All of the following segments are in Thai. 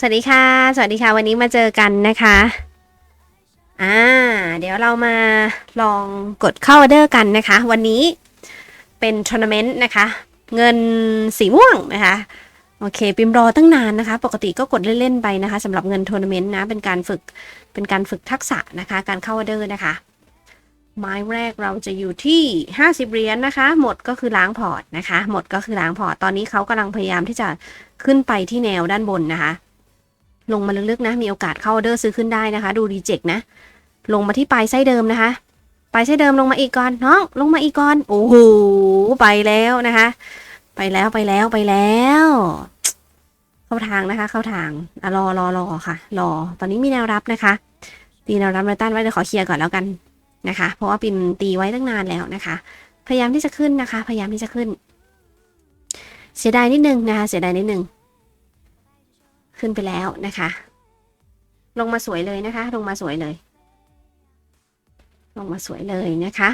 สวัสดีค่ะ สวัสดีค่ะ วันนี้มาเจอกันนะคะ อ่า เดี๋ยวเรามาลองกดเข้าออเดอร์กันนะคะ วันนี้เป็นทัวร์นาเมนต์นะคะ เงินสีม่วงนะคะ โอเค ปิมรอตั้งนานนะคะ ปกติก็กดเล่น ๆ ไปนะคะสำหรับเงินทัวร์นาเมนต์นะ เป็นการฝึก เป็นการฝึกทักษะนะคะ การเข้าออเดอร์นะคะ ไม้แรกเราจะอยู่ที่ 50เหรียญนะคะ หมดก็คือล้างพอร์ตนะคะ หมดก็คือล้างพอร์ต ตอนนี้เขากำลังพยายามที่จะขึ้นไปที่แนวด้านบนนะคะ ลงมาลึกๆนะ มีโอกาสเข้าออเดอร์ซื้อขึ้นได้นะคะ ดูรีเจ็คนะ ลงมาที่ปลายไส้เดิมนะคะ ปลายไส้เดิมลงมาอีกก่อนน้อง ลงมาอีกก่อน โอ้โห ไปแล้วนะคะ ไปแล้วไปแล้วไปแล้ว เข้าทางนะคะ เข้าทางอรอรอรอค่ะ รอ ตอนนี้มีแนวรับนะคะ ตีแนวรับแนวต้านไว้เดี๋ยวขอเคลียร์ก่อนแล้วกันนะคะ เพราะว่าปิมตีไว้ตั้งนานแล้วนะคะ พยายามที่จะขึ้นนะคะ พยายามที่จะขึ้น เสียดายนิดนึงนะคะ เสียดายนิดนึง ขึ้นไปแล้วนะคะ ลงมาสวยเลยนะคะ ลงมาสวยเลย ลงมาสวยเลยนะคะ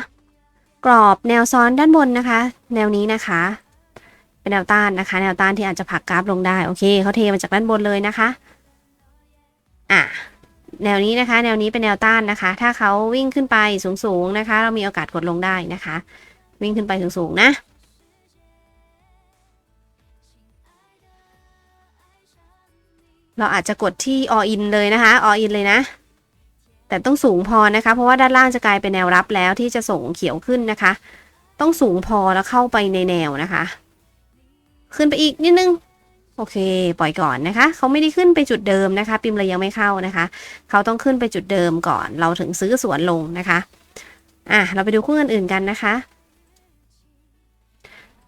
กรอบแนวซ้อนด้านบนนะคะ แนวนี้นะคะ เป็นแนวต้านนะคะ แนวต้านที่อาจจะผักกราฟลงได้ โอเคเขาเทมาจากด้านบนเลยนะคะ อะแนวนี้นะคะ แนวนี้เป็นแนวต้านนะคะ ถ้าเขาวิ่งขึ้นไปสูงๆนะคะ เรามีโอกาสกดลงได้นะคะ วิ่งขึ้นไปสูงๆนะ เราอาจจะกดที่ all in เลยนะคะ all in เลยนะ แต่ต้องสูงพอนะคะ เพราะว่าด้านล่างจะกลายเป็นแนวรับแล้วที่จะส่งเขียวขึ้นนะคะ ต้องสูงพอแล้วเข้าไปในแนวนะคะ ขึ้นไปอีกนิดนึงโอเค ปล่อยก่อนนะคะ เขาไม่ได้ขึ้นไปจุดเดิมนะคะ ปิมเลยยังไม่เข้านะคะ เขาต้องขึ้นไปจุดเดิมก่อน เราถึงซื้อสวนลงนะคะ อะ เราไปดูคู่เงินอื่นกันนะคะ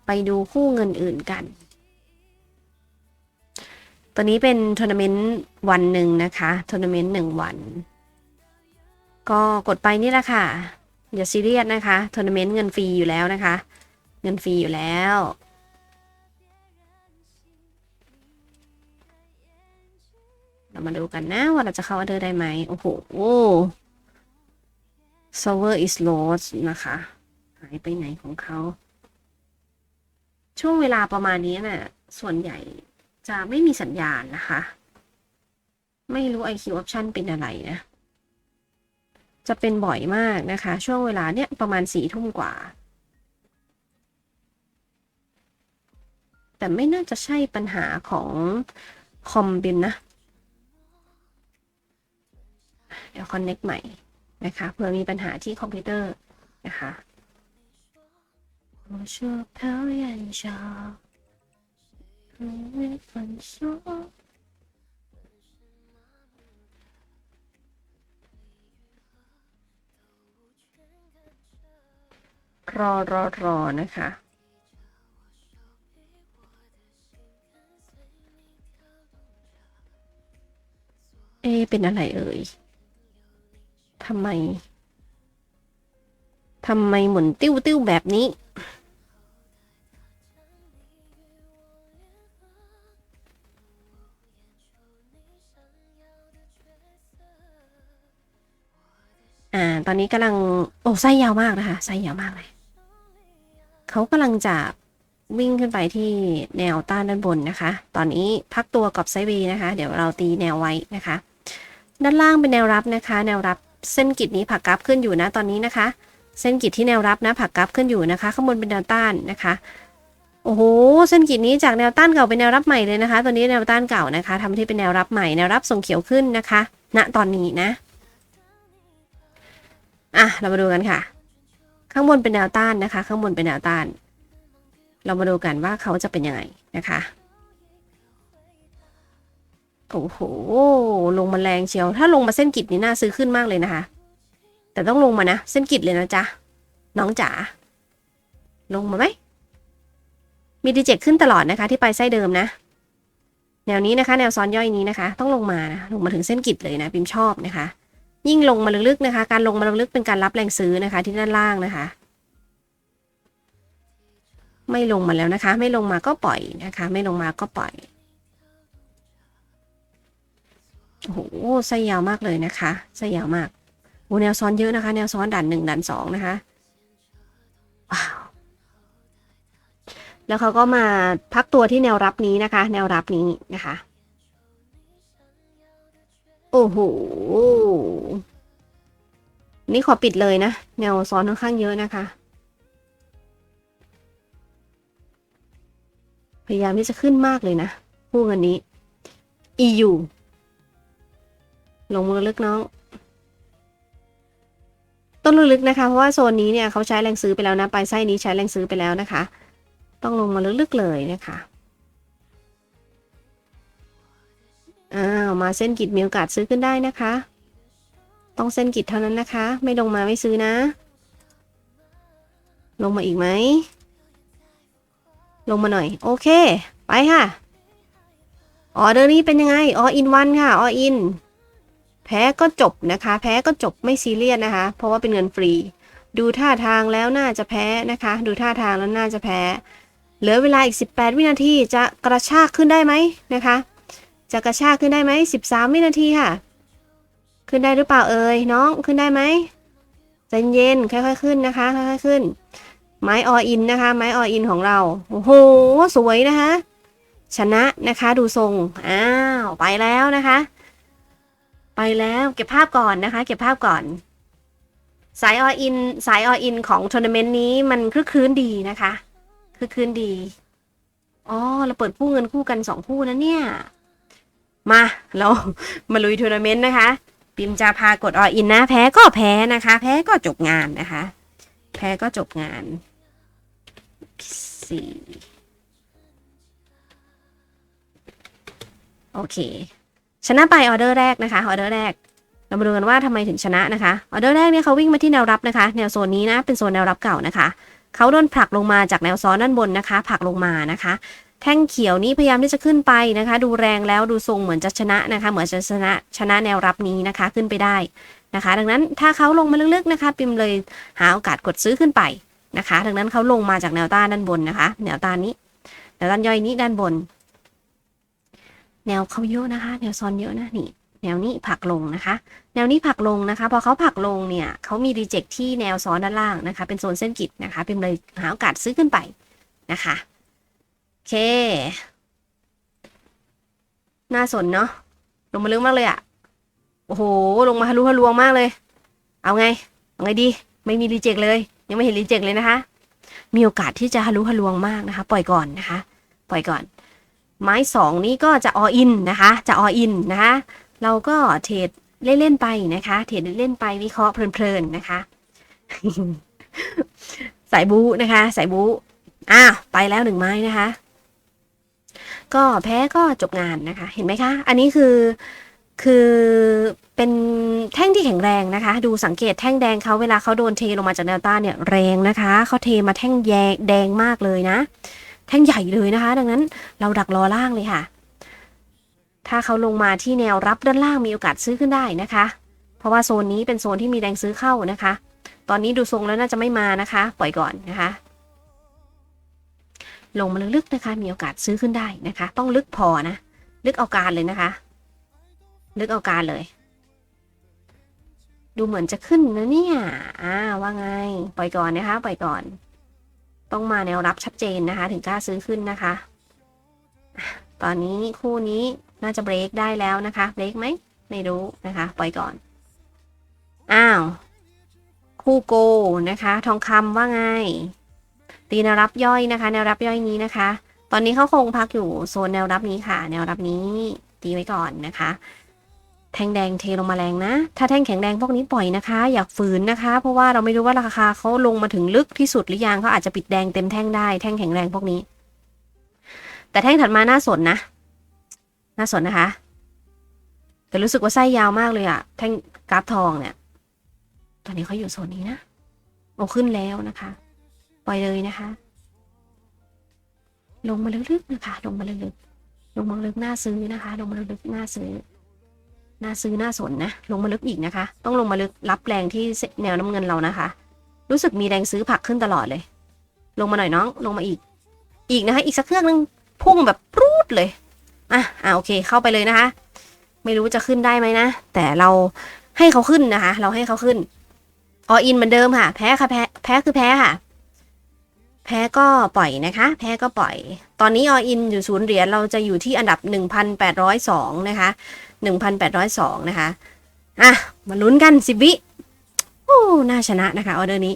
ไปดูคู่เงินอื่นกัน ตัวนี้เป็นทัวร์นาเมนต์วันหนึ่งนะคะทัวร์นาเมนต์หนึ่งวัน ก็กดไปนี่แหละค่ะ อย่าซีเรียสนะคะทัวร์นาเมนต์เงินฟรีอยู่แล้วนะคะ เงินฟรีอยู่แล้ว เรามาดูกันนะว่าเราจะเข้าออเดอร์ได้ไหมโอ้โห server is lost นะคะ หายไปไหนของเขา ช่วงเวลาประมาณนี้น่ะ ส่วนใหญ่ จะไม่มีสัญญาณนะคะ ไม่รู้ IQ option เป็นอะไรนะ จะเป็นบ่อยมากนะคะ ช่วงเวลาเนี้ยประมาณสี่ทุ่มกว่า แต่ไม่น่าจะใช่ปัญหาของคอมบิมนะ เดี๋ยว connect ใหม่นะคะเผื่อมีปัญหาที่คอมพิวเตอร์นะคะ我说讨厌笑 没分手。รอรอรอนะคะ เอะเป็นอะไรเอ่ย ทำไม ทำไมหมุนติ้วติ้วแบบนี้ ตอนนี้กำลัง โอ้ไส้ยาวมากนะคะไส้ยาวมากเลยเขากำลังจะวิ่งขึ้นไปที่แนวต้านด้านบนนะคะ ตอนนี้พักตัวกับไซเวนะคะ เดี๋ยวเราตีแนวไว้นะคะ ด้านล่างเป็นแนวรับนะคะ แนวรับเส้นกิจนี้ผักกราฟขึ้นอยู่นะตอนนี้นะคะ เส้นกิจที่แนวรับนะผักกราฟขึ้นอยู่นะคะ ข้างบนเป็นแนวต้านนะคะ โอ้โห เส้นกิจนี้จากแนวต้านเก่าเป็นแนวรับใหม่เลยนะคะตัวนี้แนวต้านเก่านะคะทำที่เป็นแนวรับใหม่ แนวรับส่งเขียวขึ้นนะคะ ณ ตอนนี้นะ อะเรามาดูกันค่ะ ข้างบนเป็นแนวต้านนะคะ ข้างบนเป็นแนวต้าน เรามาดูกันว่าเขาจะเป็นยังไงนะคะโอ้โห ลงมาแรงเชียว ถ้าลงมาเส้นกิจนี่น่าซื้อขึ้นมากเลยนะคะ แต่ต้องลงมานะ เส้นกิจเลยนะจ๊ะ น้องจ๋า ลงมาไหม มีดีเจขึ้นตลอดนะคะ ที่ไปไส้เดิมนะ แนวนี้นะคะ แนวซ้อนย่อยนี้นะคะ ต้องลงมานะ ลงมาถึงเส้นกิจเลยนะ ปิมชอบนะคะ ยิ่งลงมาลึกๆนะคะ การลงมาลึกๆเป็นการรับแรงซื้อนะคะ ที่ด้านล่างนะคะ ไม่ลงมาแล้วนะคะ ไม่ลงมาก็ปล่อยนะคะ ไม่ลงมาก็ปล่อยโอ้โหไส้ยาวมากเลยนะคะไส้ยาวมากโอ้แนวซ้อนเยอะนะคะ แนวซ้อนด่านหนึ่งด่านสองนะคะว้าวแล้วเขาก็มาพักตัวที่แนวรับนี้นะคะ แนวรับนี้นะคะ โอ้โห นี่ขอปิดเลยนะแนวซ้อนค่อนข้างเยอะนะคะ พยายามที่จะขึ้นมากเลยนะคู่เงินนี้ EU ลงมือลึกน้อง ต้นลึกๆนะคะ เพราะว่าโซนนี้เนี่ยเขาใช้แรงซื้อไปแล้วนะ ปลายไส้นี้ใช้แรงซื้อไปแล้วนะคะ ต้องลงมาลึกๆเลยนะคะ อ้าวมาเส้นกิดมีโอกาสซื้อขึ้นได้นะคะ ต้องเส้นกิดเท่านั้นนะคะ ไม่ลงมาไม่ซื้อนะ ลงมาอีกไหม ลงมาหน่อย โอเค ไปค่ะ ออเดอร์นี้เป็นยังไงออินวันค่ะออินแพ้ก็จบนะคะ แพ้ก็จบไม่ซีเรียสนะคะ เพราะว่าเป็นเงินฟรี ดูท่าทางแล้วน่าจะแพ้นะคะ ดูท่าทางแล้วน่าจะแพ้ เหลือเวลาอีก 18 วินาทีจะกระชากขึ้นได้ไหมนะคะ จะกระชากขึ้นได้ไหม13วินาทีค่ะ ขึ้นได้หรือเปล่าเอ่ยน้องขึ้นได้ไหมใจเย็นค่อยๆขึ้นนะคะค่อยๆขึ้น ไม้ออินนะคะ ไม้ออินของเราโอ้โหสวยนะคะ ชนะนะคะดูทรงอ้าวไปแล้วนะคะ ไปแล้วเก็บภาพก่อนนะคะ เก็บภาพก่อน สายออินสายออินของทัวร์นาเมนต์นี้มันคลึกคลื้นดีนะคะคลึกคลื้นดีอ๋อเราเปิดคู่เงินคู่กันสองคู่นะเนี่ย มาเรามาลุยทัวร์นาเมนต์นะคะ ปิมจะพากดออินนะ แพ้ก็แพ้นะคะ แพ้ก็จบงานนะคะ แพ้ก็จบงานสี่โอเค ชนะไปออเดอร์แรกนะคะออเดอร์แรก เรามาดูกันว่าทำไมถึงชนะนะคะออเดอร์แรกเนี่ยเขาวิ่งมาที่แนวรับนะคะ แนวโซนนี้นะเป็นโซนแนวรับเก่านะคะเขาโดนผลักลงมาจากแนวซ้อนด้านบนนะคะผลักลงมานะคะ แท่งเขียวนี้พยายามที่จะขึ้นไปนะคะ ดูแรงแล้วดูทรงเหมือนจะชนะนะคะ เหมือนจะชนะชนะแนวรับนี้นะคะขึ้นไปได้นะคะ ดังนั้นถ้าเขาลงมาลึกๆนะคะ ปิมเลยหาโอกาสกดซื้อขึ้นไปนะคะ ดังนั้นเขาลงมาจากแนวต้านด้านบนนะคะ แนวต้านนี้แนวต้านย่อยนี้ด้านบน แนวเขาเยอะนะคะ แนวซ้อนเยอะนะนี่แนวนี้ผักลงนะคะ แนวนี้ผักลงนะคะ พอเขาผักลงเนี่ยเขามีรีเจ็คที่แนวซ้อนด้านล่างนะคะ เป็นโซนเส้นกิดนะคะปิมเลยหาโอกาสซื้อขึ้นไปนะคะ เค น่าสนเนาะ ลงมาลึกมากเลยอะโอ้โห ลงมาทะลุทะลวงมากเลย เอาไง เอาไงดี ไม่มีรีเจ็คเลย ยังไม่เห็นรีเจ็คเลยนะคะ มีโอกาสที่จะทะลุทะลวงมากนะคะ ปล่อยก่อนนะคะ ปล่อยก่อน ไม้สองนี้ก็จะออินนะคะ จะออินนะคะ เราก็เทรดเล่นๆไปนะคะ เทรดเล่นๆไปวิเคราะห์เพลินๆนะคะ สายบูนะคะ สายบูอ้าว ไปแล้วหนึ่งไม้นะคะ ก็แพ้ก็จบงานนะคะ เห็นไหมคะ อันนี้คือคือเป็นแท่งที่แข็งแรงนะคะ ดูสังเกตแท่งแดงเขาเวลาเขาโดนเทลงมาจากแนวต้านเนี่ยแรงนะคะเขาเทมาแท่งแยงแดงมากเลยนะ แท่งใหญ่เลยนะคะ ดังนั้นเราดักรอล่างเลยค่ะ ถ้าเขาลงมาที่แนวรับด้านล่างมีโอกาสซื้อขึ้นได้นะคะ เพราะว่าโซนนี้เป็นโซนที่มีแรงซื้อเข้านะคะ ตอนนี้ดูทรงแล้วน่าจะไม่มานะคะ ปล่อยก่อนนะคะ ลงมาลึกๆนะคะ มีโอกาสซื้อขึ้นได้นะคะ ต้องลึกพอนะ ลึกเอาการเลยนะคะ ลึกเอาการเลย ดูเหมือนจะขึ้นนะเนี่ยอ่าว่าไง ปล่อยก่อนนะคะ ปล่อยก่อน ต้องมาแนวรับชัดเจนนะคะ ถึงกล้าซื้อขึ้นนะคะ ตอนนี้คู่นี้น่าจะเบรกได้แล้วนะคะ เบรกไหม ไม่รู้นะคะ ปล่อยก่อน อ้าว คู่โกนะคะ ทองคำว่าไง ตีแนวรับย่อยนะคะ แนวรับย่อยนี้นะคะ ตอนนี้เขาคงพักอยู่โซนแนวรับนี้ค่ะ แนวรับนี้ตีไว้ก่อนนะคะ แท่งแดงเทลงมาแรงนะ ถ้าแท่งแข็งแดงพวกนี้ปล่อยนะคะ อยากฝืนนะคะ เพราะว่าเราไม่รู้ว่าราคาเขาลงมาถึงลึกที่สุดหรือยังเขาอาจจะปิดแดงเต็มแท่งได้ แท่งแข็งแรงพวกนี้ แต่แท่งถัดมาน่าสนนะ น่าสนนะคะ แต่รู้สึกว่าไส้ยาวมากเลยอะแท่งกราฟทองเนี่ย ตอนนี้เขาอยู่โซนนี้นะโอ้ขึ้นแล้วนะคะ ปล่อยเลยนะคะ ลงมาลึกๆนะคะ ลงมาลึกๆลงมาลึกหน้าซื้อนะคะ ลงมาลึกหน้าซื้อหน้าซื้อหน้าสนนะ ลงมาลึกอีกนะคะ ต้องลงมาลึกรับแรงที่แนวน้ำเงินเรานะคะ รู้สึกมีแรงซื้อผักขึ้นตลอดเลย ลงมาหน่อยน้อง ลงมาอีก อีกนะคะ อีกสักเครื่องนึงพุ่งแบบปรูดเลยอะอะโอเค เข้าไปเลยนะคะ ไม่รู้จะขึ้นได้ไหมนะ แต่เราให้เขาขึ้นนะคะ เราให้เขาขึ้นออินเหมือนเดิมค่ะ แพ้ค่ะแพ้แพ้คือแพ้ค่ะ แพ้ก็ปล่อยนะคะ แพ้ก็ปล่อย ตอนนี้ออินอยู่ศูนย์เหรียญเราจะอยู่ที่อันดับ 1,802 นะคะ 1,802 นะคะ อะ มาลุ้นกันสิบวิโอ้น่าชนะนะคะออเดอร์นี้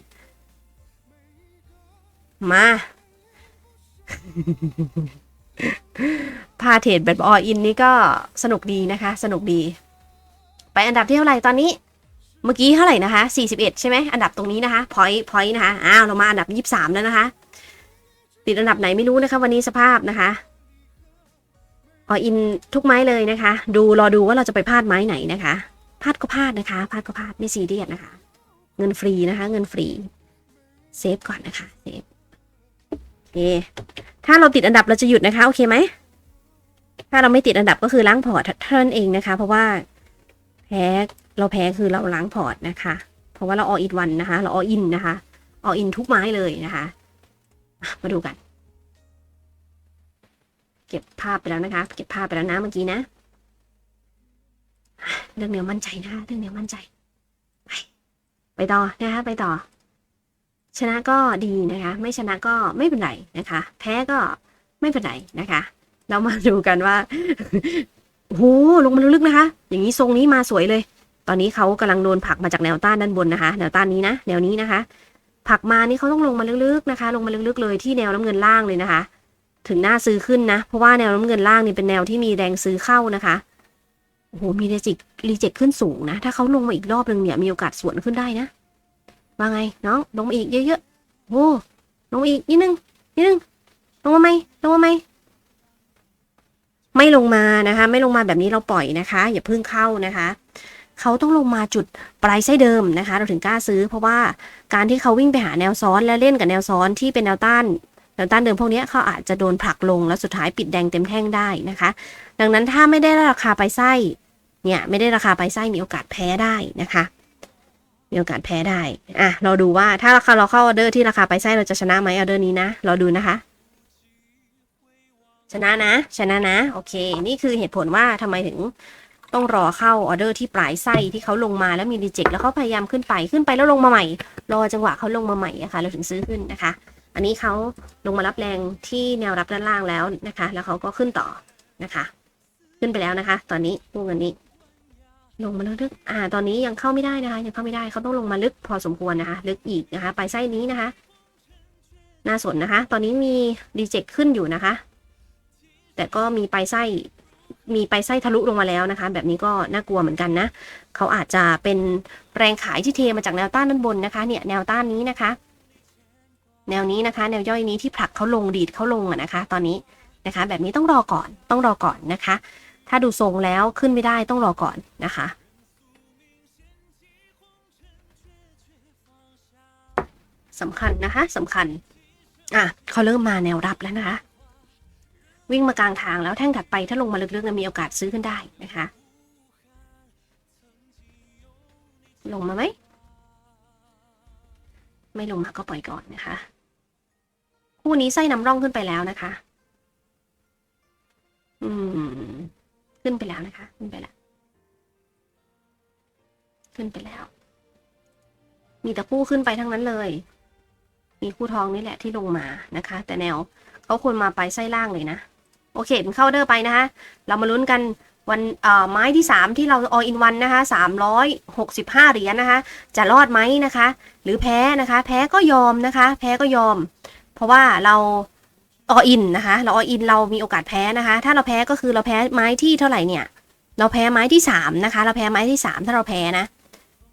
มา พาเทรดแบบออินนี่ก็สนุกดีนะคะ สนุกดี ไปอันดับที่เท่าไหร่ตอนนี้ เมื่อกี้เท่าไหร่นะคะ 41 ใช่ไหมอันดับตรงนี้นะคะพอยต์พอยต์นะคะอ้าวเรามาอันดับ 23 แล้วนะคะ ติดอันดับไหนไม่รู้นะคะ วันนี้สภาพนะคะออินทุกไม้เลยนะคะ ดูรอดูว่าเราจะไปพลาดไม้ไหนนะคะพลาดก็พลาดนะคะพลาดก็พลาดไม่ซีเรียสนะคะ เงินฟรีนะคะ เงินฟรีเซฟก่อนนะคะเซฟโอเคถ้าเราติดอันดับเราจะหยุดนะคะ โอเคไหมถ้าเราไม่ติดอันดับก็คือล้างพอร์ตเท่านั้นเองนะคะ เพราะว่าแพ้ เราแพ้คือเราล้างพอร์ตนะคะ เพราะว่าเราออินวันนะคะ เราออินนะคะออินทุกไม้เลยนะคะ มาดูกัน เก็บภาพไปแล้วนะคะ เก็บภาพไปแล้วนะเมื่อกี้นะเรื่องเนี้ยมั่นใจนะคะเรื่องเนี้ยมั่นใจ ไปไปต่อนะคะ ไปต่อ ชนะก็ดีนะคะ ไม่ชนะก็ไม่เป็นไรนะคะ แพ้ก็ไม่เป็นไรนะคะ เรามาดูกันว่าโอ้โหลงมาลึกๆนะคะ อย่างนี้ทรงนี้มาสวยเลย ตอนนี้เขากำลังโดนผักมาจากแนวต้านด้านบนนะคะ แนวต้านนี้นะ แนวนี้นะคะ ผักมานี่เขาต้องลงมาลึกๆนะคะ ลงมาลึกๆเลยที่แนวน้ำเงินล่างเลยนะคะ ถึงหน้าซื้อขึ้นนะ เพราะว่าแนวน้ำเงินล่างนี่เป็นแนวที่มีแรงซื้อเข้านะคะโอ้โหมีเรจิกรีเจ็คขึ้นสูงนะ ถ้าเขาลงมาอีกรอบหนึ่งเนี่ยมีโอกาสสวนขึ้นได้นะว่าไงน้องลงมาอีกเยอะๆโอ้ลงมาอีกนิดนึงนิดนึงลงมาไหมลงมาไหมไม่ลงมานะคะ ไม่ลงมาแบบนี้เราปล่อยนะคะ อย่าเพิ่งเข้านะคะ เขาต้องลงมาจุดปลายไส้เดิมนะคะ เราถึงกล้าซื้อ เพราะว่าการที่เขาวิ่งไปหาแนวซ้อนและเล่นกับแนวซ้อนที่เป็นแนวต้านแนวต้านเดิมพวกนี้เขาอาจจะโดนผลักลงแล้วสุดท้ายปิดแดงเต็มแท่งได้นะคะ ดังนั้นถ้าไม่ได้ราคาปลายไส้เนี่ยไม่ได้ราคาปลายไส้มีโอกาสแพ้ได้นะคะมีโอกาสแพ้ได้อะเราดูว่าถ้าราคาเราเข้าออเดอร์ที่ราคาไปไส้เราจะชนะไหมออเดอร์นี้นะเราดูนะคะ ชนะนะ ชนะนะ โอเค นี่คือเหตุผลว่าทำไมถึง ต้องรอเข้าออเดอร์ที่ปลายไส้ที่เขาลงมาแล้วมีรีเจ็คแล้วเขาพยายามขึ้นไปขึ้นไปแล้วลงมาใหม่ รอจังหวะเขาลงมาใหม่อะคะเราถึงซื้อขึ้นนะคะ อันนี้เขาลงมารับแรงที่แนวรับด้านล่างแล้วนะคะ แล้วเขาก็ขึ้นต่อนะคะ ขึ้นไปแล้วนะคะ ตอนนี้วกเงินนี้ ลงมาลึกๆอ่า ตอนนี้ยังเข้าไม่ได้นะคะ ยังเข้าไม่ได้เขาต้องลงมาลึกพอสมควรนะคะ ลึกอีกนะคะไปไส้นี้นะคะน่าสนนะคะ ตอนนี้มีรีเจ็คขึ้นอยู่นะคะ แต่ก็มีไปไส้ มีไปไส้ทะลุลงมาแล้วนะคะ แบบนี้ก็น่ากลัวเหมือนกันนะ เขาอาจจะเป็นแรงขายที่เทมาจากแนวต้านด้านบนนะคะ เนี่ยแนวต้านนี้นะคะ แนวนี้นะคะ แนวย่อยนี้ที่ผลักเขาลงดีดเขาลงอะนะคะ ตอนนี้นะคะ แบบนี้ต้องรอก่อนต้องรอก่อนนะคะ ถ้าดูทรงแล้วขึ้นไม่ได้ต้องรอก่อนนะคะสำคัญนะคะสำคัญ อะเขาเริ่มมาแนวรับแล้วนะคะ วิ่งมากลางทางแล้วแท่งถัดไปถ้าลงมาลึกๆนะมีโอกาสซื้อขึ้นได้นะคะ ลงมาไหม ไม่ลงมาก็ปล่อยก่อนนะคะ คู่นี้ไส้นำร่องขึ้นไปแล้วนะคะ อืม ขึ้นไปแล้วนะคะ ขึ้นไปแล้ว ขึ้นไปแล้ว มีแต่คู่ขึ้นไปทั้งนั้นเลย มีคู่ทองนี่แหละที่ลงมานะคะ แต่แนวเขาควรมาไปไส้ล่างเลยนะ โอเคเป็นเข้าเดอร์ไปนะคะ เรามาลุ้นกันวันไม้ที่ 3 ที่เราออินวันนะคะ365 เหรียญนะคะ จะรอดไหมนะคะ หรือแพ้นะคะ แพ้ก็ยอมนะคะ แพ้ก็ยอม เพราะว่าเราออินนะคะ เราออินเรามีโอกาสแพ้นะคะ ถ้าเราแพ้ก็คือเราแพ้ไม้ที่เท่าไหร่เนี่ย เราแพ้ไม้ที่สามนะคะ เราแพ้ไม้ที่สามถ้าเราแพ้นะ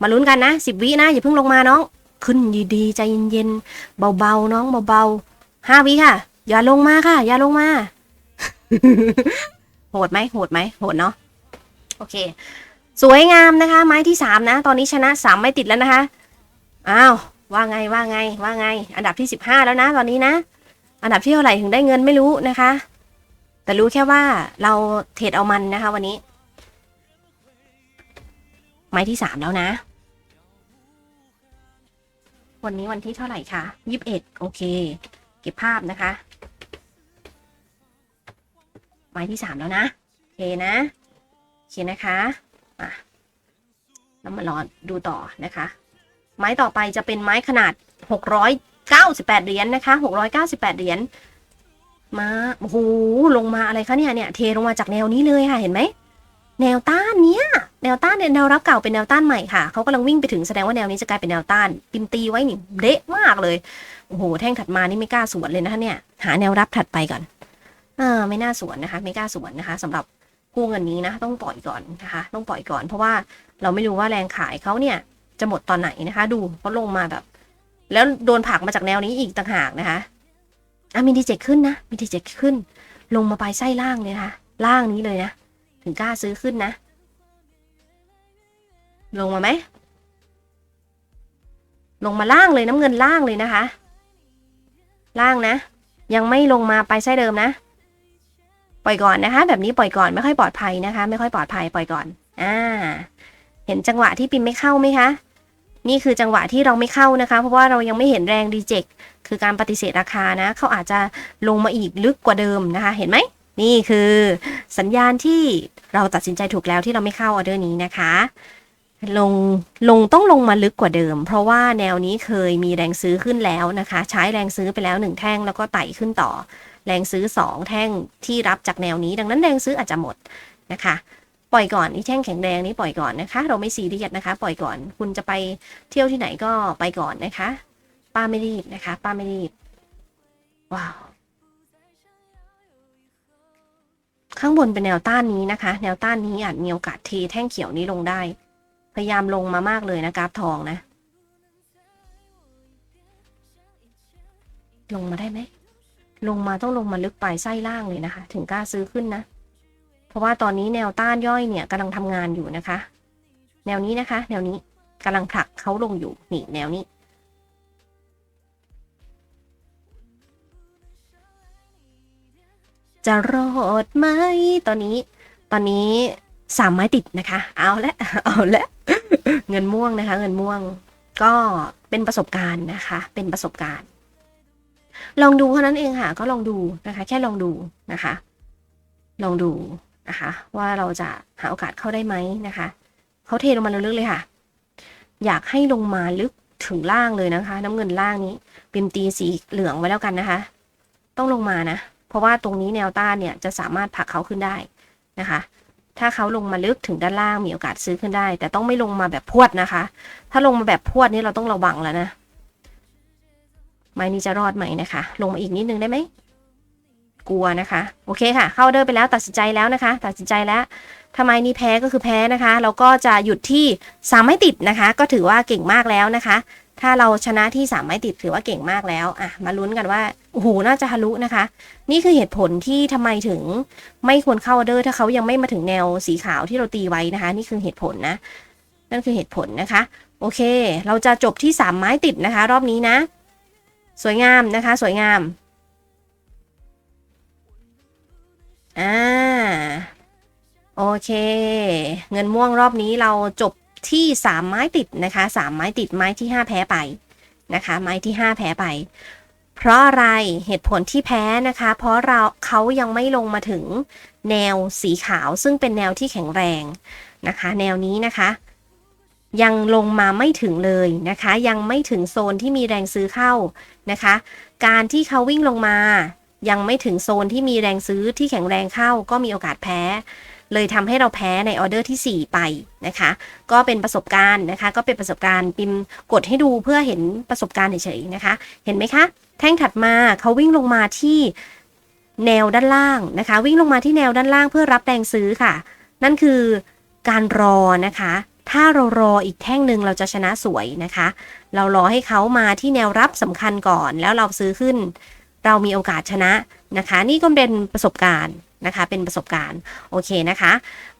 มาลุ้นกันนะสิบวินะอย่าเพิ่งลงมาน้อง ขึ้นดีๆใจเย็นๆเบาๆน้องเบาๆห้าวิค่ะ อย่าลงมาค่ะ อย่าลงมา โหดไหมโหดไหมโหดเนาะโอเค สวยงามนะคะ ไม้ที่สามนะ ตอนนี้ชนะสามไม่ติดแล้วนะคะอ้าวว่าไงว่าไงว่าไง อันดับที่สิบห้าแล้วนะตอนนี้นะ อันดับที่เท่าไหร่ถึงได้เงินไม่รู้นะคะ แต่รู้แค่ว่าเราเทรดเอามันนะคะ วันนี้ ไม้ที่สามแล้วนะ วันนี้วันที่เท่าไหร่คะยี่สิบเอ็ดโอเค เก็บภาพนะคะ ไม้ที่สามแล้วนะโอเคนะโอเคนะคะอะแล้วมารอดูต่อนะคะ ไม้ต่อไปจะเป็นไม้ขนาดหกร้อย98 เหรียญนะคะ 698 เหรียญมาโอ้โหลงมาอะไรคะเนี่ยเนี่ยเทลงมาจากแนวนี้เลยค่ะเห็นไหมแนวต้านเนี้ยแนวต้านเนี่ยแนวรับเก่าเป็นแนวต้านใหม่ค่ะเขากำลังวิ่งไปถึงแสดงว่าแนวนี้จะกลายเป็นแนวต้านปิมตีไว้นี่เดะมากเลยโอ้โหแท่งถัดมานี่ไม่กล้าสวนเลยนะคะเนี่ยหาแนวรับถัดไปก่อน อ่าไม่น่าสวนนะคะ ไม่กล้าสวนนะคะสำหรับกู้เงินนี้นะ ต้องปล่อยก่อนนะคะ ต้องปล่อยก่อน เพราะว่าเราไม่รู้ว่าแรงขายเขาเนี่ยจะหมดตอนไหนนะคะ ดูเขาลงมาแบบ แล้วโดนผลักมาจากแนวนี้อีกต่างหากนะคะอะมีดีเจขึ้นนะมีดีเจขึ้น ลงมาไปไส้ล่างเลยนะคะล่างนี้เลยนะ ถึงกล้าซื้อขึ้นนะ ลงมาไหมลงมาล่างเลยน้ำเงินล่างเลยนะคะ ล่างนะ ยังไม่ลงมาไปไส้เดิมนะ ปล่อยก่อนนะคะ แบบนี้ปล่อยก่อนไม่ค่อยปลอดภัยนะคะ ไม่ค่อยปลอดภัยปล่อยก่อนอ่าเห็นจังหวะที่ปิมไม่เข้าไหมคะ นี่คือจังหวะที่เราไม่เข้านะคะ เพราะว่าเรายังไม่เห็นแรงรีเจ็คคือการปฏิเสธราคานะ เขาอาจจะลงมาอีกลึกกว่าเดิมนะคะ เห็นไหม นี่คือสัญญาณที่เราตัดสินใจถูกแล้วที่เราไม่เข้าออเดอร์นี้นะคะ ลงลงต้องลงมาลึกกว่าเดิม เพราะว่าแนวนี้เคยมีแรงซื้อขึ้นแล้วนะคะ ใช้แรงซื้อไปแล้วหนึ่งแท่งแล้วก็ไต่ขึ้นต่อ แรงซื้อสองแท่งที่รับจากแนวนี้ ดังนั้นแรงซื้ออาจจะหมดนะคะ ปล่อยก่อนนี่แท่งแข็งแรงนี่ปล่อยก่อนนะคะ เราไม่ซีเรียสนะคะ ปล่อยก่อน คุณจะไปเที่ยวที่ไหนก็ไปก่อนนะคะ ป้าไม่รีบนะคะ ป้าไม่รีบ ว้าวข้างบนเป็นแนวต้านนี้นะคะ แนวต้านนี้อาจมีโอกาสเทแท่งเขียวนี้ลงได้ พยายามลงมามากเลยนะกราฟทองนะ ลงมาได้ไหม ลงมาต้องลงมาลึกไปไส้ล่างเลยนะคะ ถึงกล้าซื้อขึ้นนะ เพราะว่าตอนนี้แนวต้านย่อยเนี่ยกำลังทำงานอยู่นะคะ แนวนี้นะคะ แนวนี้กำลังผลักเขาลงอยู่นี่แนวนี้จะรอดไหมตอนนี้ตอนนี้สามไม้ติดนะคะ เอาละเอาละเงินม่วงนะคะ เงินม่วงก็เป็นประสบการณ์นะคะ เป็นประสบการณ์ ลองดูเท่านั้นเองค่ะ ก็ลองดูนะคะ แค่ลองดูนะคะ ลองดูนะคะ ว่าเราจะหาโอกาสเข้าได้ไหมนะคะเขาเทลงมาลึกๆเลยค่ะ อยากให้ลงมาลึกถึงล่างเลยนะคะ น้ำเงินล่างนี้ปิมตีสีเหลืองไว้แล้วกันนะคะ ต้องลงมานะ เพราะว่าตรงนี้แนวต้านเนี่ยจะสามารถผลักเขาขึ้นได้นะคะ ถ้าเขาลงมาลึกถึงด้านล่างมีโอกาสซื้อขึ้นได้ แต่ต้องไม่ลงมาแบบพวดนะคะ ถ้าลงมาแบบพวดนี่เราต้องระวังแล้วนะ ไม้นี้จะรอดไหมนะคะ ลงมาอีกนิดนึงได้ไหมกลัวนะคะ โอเคค่ะ เข้าเดินไปแล้วตัดสินใจแล้วนะคะ ตัดสินใจแล้วทำไมนี่แพ้ก็คือแพ้นะคะ เราก็จะหยุดที่สามไม่ติดนะคะ ก็ถือว่าเก่งมากแล้วนะคะ ถ้าเราชนะที่สามไม้ติดถือว่าเก่งมากแล้วอะมาลุ้นกันว่าโอ้โหน่าจะทะลุนะคะ นี่คือเหตุผลที่ทำไมถึงไม่ควรเข้าเดอร์ถ้าเขายังไม่มาถึงแนวสีขาวที่เราตีไว้นะคะ นี่คือเหตุผลนะ นั่นคือเหตุผลนะคะ โอเค เราจะจบที่สามไม้ติดนะคะ รอบนี้นะ สวยงามนะคะ สวยงาม อ่า โอเค เงินม่วงรอบนี้เราจบที่สามไม้ติดนะคะสามไม้ติดไม้ที่ห้าแพ้ไปนะคะ ไม้ที่ห้าแพ้ไป เพราะอะไรเหตุผลที่แพ้นะคะ เพราะเราเขายังไม่ลงมาถึงแนวสีขาวซึ่งเป็นแนวที่แข็งแรงนะคะ แนวนี้นะคะยังลงมาไม่ถึงเลยนะคะ ยังไม่ถึงโซนที่มีแรงซื้อเข้า นะคะ การที่เขาวิ่งลงมา ยังไม่ถึงโซนที่มีแรงซื้อที่แข็งแรงเข้าก็มีโอกาสแพ้ เลยทำให้เราแพ้ในออเดอร์ที่ 4 ไปนะคะ ก็เป็นประสบการณ์นะคะ ก็เป็นประสบการณ์ปิมกดให้ดูเพื่อเห็นประสบการณ์เฉยๆนะคะ เห็นไหมคะ แท่งถัดมาเขาวิ่งลงมาที่แนวด้านล่างนะคะ วิ่งลงมาที่แนวด้านล่างเพื่อรับแรงซื้อค่ะ นั่นคือการรอนะคะ ถ้าเรารออีกแท่งหนึ่งเราจะชนะสวยนะคะ เรารอให้เขามาที่แนวรับสำคัญก่อน แล้วเราซื้อขึ้น เรามีโอกาสชนะนะคะ นี่ก็เป็นประสบการณ์นะคะ เป็นประสบการณ์โอเคนะคะ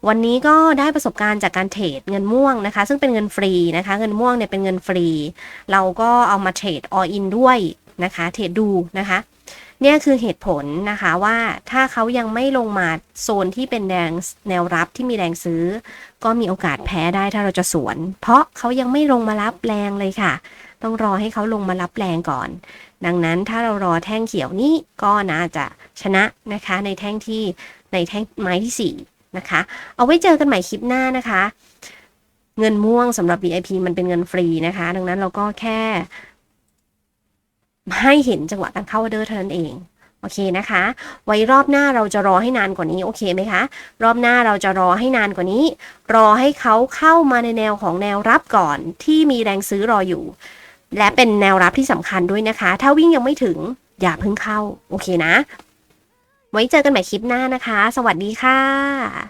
วันนี้ก็ได้ประสบการณ์จากการเทรดเงินม่วงนะคะ ซึ่งเป็นเงินฟรีนะคะ เงินม่วงเนี่ยเป็นเงินฟรี เราก็เอามาเทรดออินด้วยนะคะ เทรดดูนะคะ เนี่ยคือเหตุผลนะคะว่าถ้าเขายังไม่ลงมาโซนที่เป็นแนวแนวรับที่มีแรงซื้อ ก็มีโอกาสแพ้ได้ถ้าเราจะสวน เพราะเขายังไม่ลงมารับแรงเลยค่ะ ต้องรอให้เขาลงมารับแรงก่อน ดังนั้นถ้าเรารอแท่งเขียวนี้ก็น่าจะชนะนะคะ ในแท่งที่ในแท่งไม้ที่4นะคะ เอาไว้เจอกันใหม่คลิปหน้านะคะ เงินม่วงสำหรับ VIP มันเป็นเงินฟรีนะคะ ดังนั้นเราก็แค่ ให้เห็นจังหวะการเข้าออเดอร์เท่านั้นเองโอเคนะคะ ไว้รอบหน้าเราจะรอให้นานกว่านี้โอเคไหมคะรอบหน้าเราจะรอให้นานกว่านี้ รอให้เขาเข้ามาในแนวของแนวรับก่อน ที่มีแรงซื้อรออยู่ และเป็นแนวรับที่สำคัญด้วยนะคะ ถ้าวิ่งยังไม่ถึงอย่าเพิ่งเข้า โอเคนะ ไว้เจอกันใหม่คลิปหน้านะคะ สวัสดีค่ะ